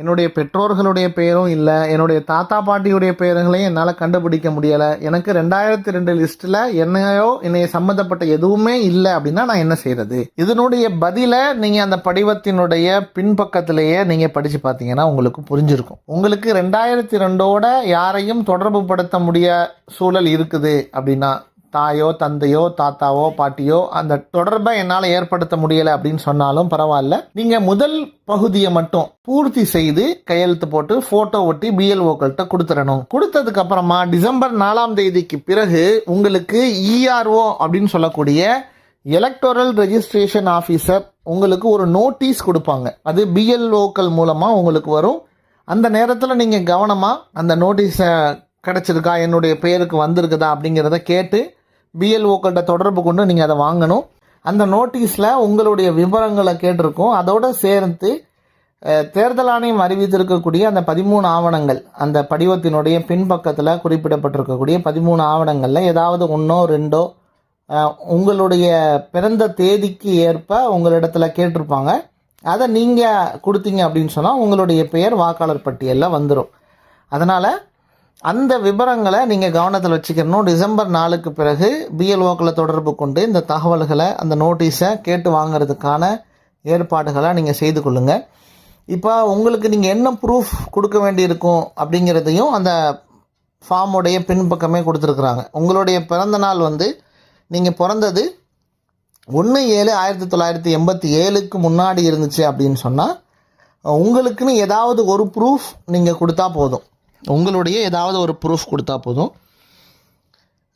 என்னுடைய பெற்றோர்களுடைய பெயரும் இல்லை என்னுடைய தாத்தா பாட்டியுடைய பெயர்களையும் என்னால் கண்டுபிடிக்க முடியலை. எனக்கு ரெண்டாயிரத்தி ரெண்டு லிஸ்ட்டில் என்னையோ என்னைய சம்மந்தப்பட்ட எதுவுமே இல்லை அப்படின்னா நான் என்ன செய்கிறது? இதனுடைய பதிலை நீங்கள் அந்த படிவத்தினுடைய பின்பக்கத்திலேயே நீங்கள் படித்து பார்த்தீங்கன்னா உங்களுக்கு புரிஞ்சிருக்கும். உங்களுக்கு ரெண்டாயிரத்தி ரெண்டோட யாரையும் தொடர்பு படுத்த முடிய சூழல் இருக்குது அப்படின்னா தாயோ தந்தையோ தாத்தாவோ பாட்டியோ அந்த தொடர்பை என்னால் ஏற்படுத்த முடியலை அப்படின்னு சொன்னாலும் பரவாயில்ல. நீங்கள் முதல் பகுதியை மட்டும் பூர்த்தி செய்து கையெழுத்து போட்டு ஃபோட்டோ ஒட்டி பிஎல்ஓக்கள்கிட்ட கொடுத்துடணும். கொடுத்ததுக்கு அப்புறமா டிசம்பர் நாலாம் தேதிக்கு பிறகு உங்களுக்கு இஆர்ஓ அப்படின்னு சொல்லக்கூடிய எலக்டோரல் ரெஜிஸ்ட்ரேஷன் ஆஃபீஸர் உங்களுக்கு ஒரு நோட்டீஸ் கொடுப்பாங்க. அது பிஎல்ஓக்கள் மூலமாக உங்களுக்கு வரும். அந்த நேரத்தில் நீங்கள் கவனமாக அந்த நோட்டீஸை கிடச்சிருக்கா? என்னுடைய பெயருக்கு வந்திருக்குதா? அப்படிங்கிறத கேட்டு பிஎல்ஓக்கள்கிட்ட தொடர்பு கொண்டு நீங்கள் அதை வாங்கணும். அந்த நோட்டீஸில் உங்களுடைய விவரங்களை கேட்டிருக்கோம். அதோடு சேர்த்து தேர்தல் ஆணையம் அறிவித்திருக்கக்கூடிய அந்த பதிமூணு ஆவணங்கள் அந்த படிவத்தினுடைய பின்பக்கத்தில் குறிப்பிடப்பட்டிருக்கக்கூடிய பதிமூணு ஆவணங்களில் ஏதாவது ஒன்றோ ரெண்டோ உங்களுடைய பிறந்த தேதிக்கு ஏற்ப உங்களிடத்துல கேட்டிருப்பாங்க. அதை நீங்கள் கொடுத்தீங்க அப்படின்னு சொன்னால் உங்களுடைய பெயர் வாக்காளர் பட்டியலில் வந்துடும் அதனால் அந்த விவரங்களை நீங்கள் கவனத்தில் வச்சுக்கணும். டிசம்பர் நாலுக்கு பிறகு பிஎல்ஓக்களை தொடர்பு கொண்டு இந்த தகவல்களை அந்த நோட்டீஸை கேட்டு வாங்குறதுக்கான ஏற்பாடுகளை நீங்கள் செய்து கொள்ளுங்கள் இப்போ உங்களுக்கு நீங்கள் என்ன ப்ரூஃப் கொடுக்க வேண்டியிருக்கும் அப்படிங்கிறதையும் அந்த ஃபார்முடைய பின்பக்கமே கொடுத்துருக்குறாங்க. உங்களுடைய பிறந்த நாள் வந்து நீங்கள் பிறந்தது ஒன்று ஏழு ஆயிரத்தி தொள்ளாயிரத்தி எண்பத்தி ஏழுக்கு முன்னாடி இருந்துச்சு அப்படின்னு சொன்னால் உங்களுக்குன்னு ஏதாவது ஒரு ப்ரூஃப் நீங்கள் கொடுத்தா போதும். உங்களுடைய ஏதாவது ஒரு ப்ரூஃப் கொடுத்தா போதும்.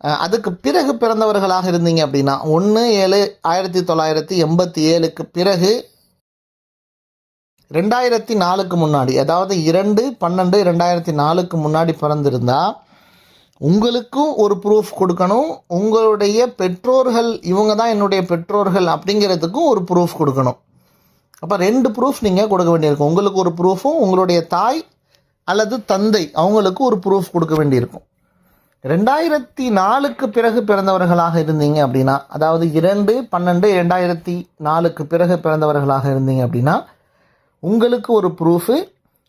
அதுக்கு பிறகு பிறந்தவர்களாக இருந்தீங்க அப்படின்னா ஒன்று ஏழு ஆயிரத்தி தொள்ளாயிரத்தி எண்பத்தி ஏழுக்கு பிறகு ரெண்டாயிரத்தி நாலுக்கு முன்னாடி அதாவது இரண்டு பன்னெண்டு ரெண்டாயிரத்தி நாலுக்கு முன்னாடி பிறந்திருந்தா உங்களுக்கும் ஒரு ப்ரூஃப் கொடுக்கணும். உங்களுடைய பெற்றோர்கள் இவங்க தான் என்னுடைய பெற்றோர்கள் அப்படிங்கிறதுக்கும் ஒரு ப்ரூஃப் கொடுக்கணும். அப்போ ரெண்டு ப்ரூஃப் நீங்கள் கொடுக்க வேண்டியிருக்கும். உங்களுக்கு ஒரு ப்ரூஃபும் உங்களுடைய தாய் அல்லது தந்தை அவங்களுக்கு ஒரு ப்ரூஃப் கொடுக்க வேண்டியிருக்கும். ரெண்டாயிரத்தி நாலுக்கு பிறகு பிறந்தவர்களாக இருந்தீங்க அப்படின்னா அதாவது இரண்டு பன்னெண்டு ரெண்டாயிரத்தி நாலுக்கு பிறகு பிறந்தவர்களாக இருந்தீங்க அப்படின்னா உங்களுக்கு ஒரு ப்ரூஃபு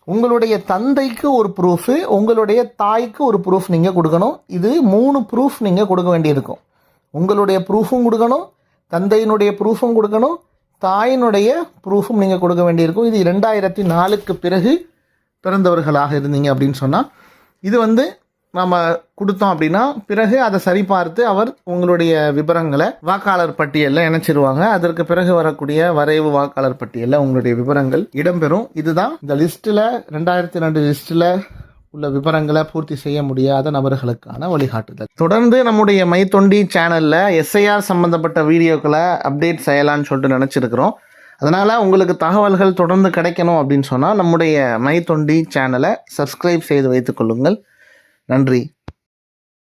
உங்களுடைய தந்தைக்கு ஒரு ப்ரூஃபு உங்களுடைய தாய்க்கு ஒரு ப்ரூஃப் நீங்கள் கொடுக்கணும். இது மூணு ப்ரூஃப் நீங்கள் கொடுக்க வேண்டியிருக்கும். உங்களுடைய ப்ரூஃபும் கொடுக்கணும் தந்தையினுடைய ப்ரூஃபும் கொடுக்கணும் தாயினுடைய ப்ரூஃபும் நீங்கள் கொடுக்க வேண்டியிருக்கும். இது ரெண்டாயிரத்தி நாலுக்கு பிறகு பிறந்தவர்களாக இருந்தீங்க அப்படின்னு சொன்னால் இது வந்து நம்ம கொடுத்தோம் அப்படின்னா பிறகு அதை சரிபார்த்து அவர் உங்களுடைய விவரங்களை வாக்காளர் பட்டியலில் இணைச்சிருவாங்க. அதற்கு பிறகு வரக்கூடிய வரைவு வாக்காளர் பட்டியலில் உங்களுடைய விவரங்கள் இடம்பெறும். இதுதான் இந்த லிஸ்ட்டில் ரெண்டாயிரத்தி ரெண்டு லிஸ்ட்டில் உள்ள விவரங்களை பூர்த்தி செய்ய முடியாத நபர்களுக்கான வழிகாட்டுதல். தொடர்ந்து நம்முடைய மைத்தொண்டி சேனலில் எஸ்ஐஆர் சம்மந்தப்பட்ட வீடியோக்களை அப்டேட் செய்யலான்னு சொல்லிட்டு நினச்சிருக்கிறோம். அதனால் உங்களுக்கு தகவல்கள் தொடர்ந்து கிடைக்கணும் அப்படின்னு சொன்னால் நம்முடைய மைத்தொண்டி சேனலை சப்ஸ்கிரைப் செய்து வைத்துக்கொள்ளுங்கள் நன்றி.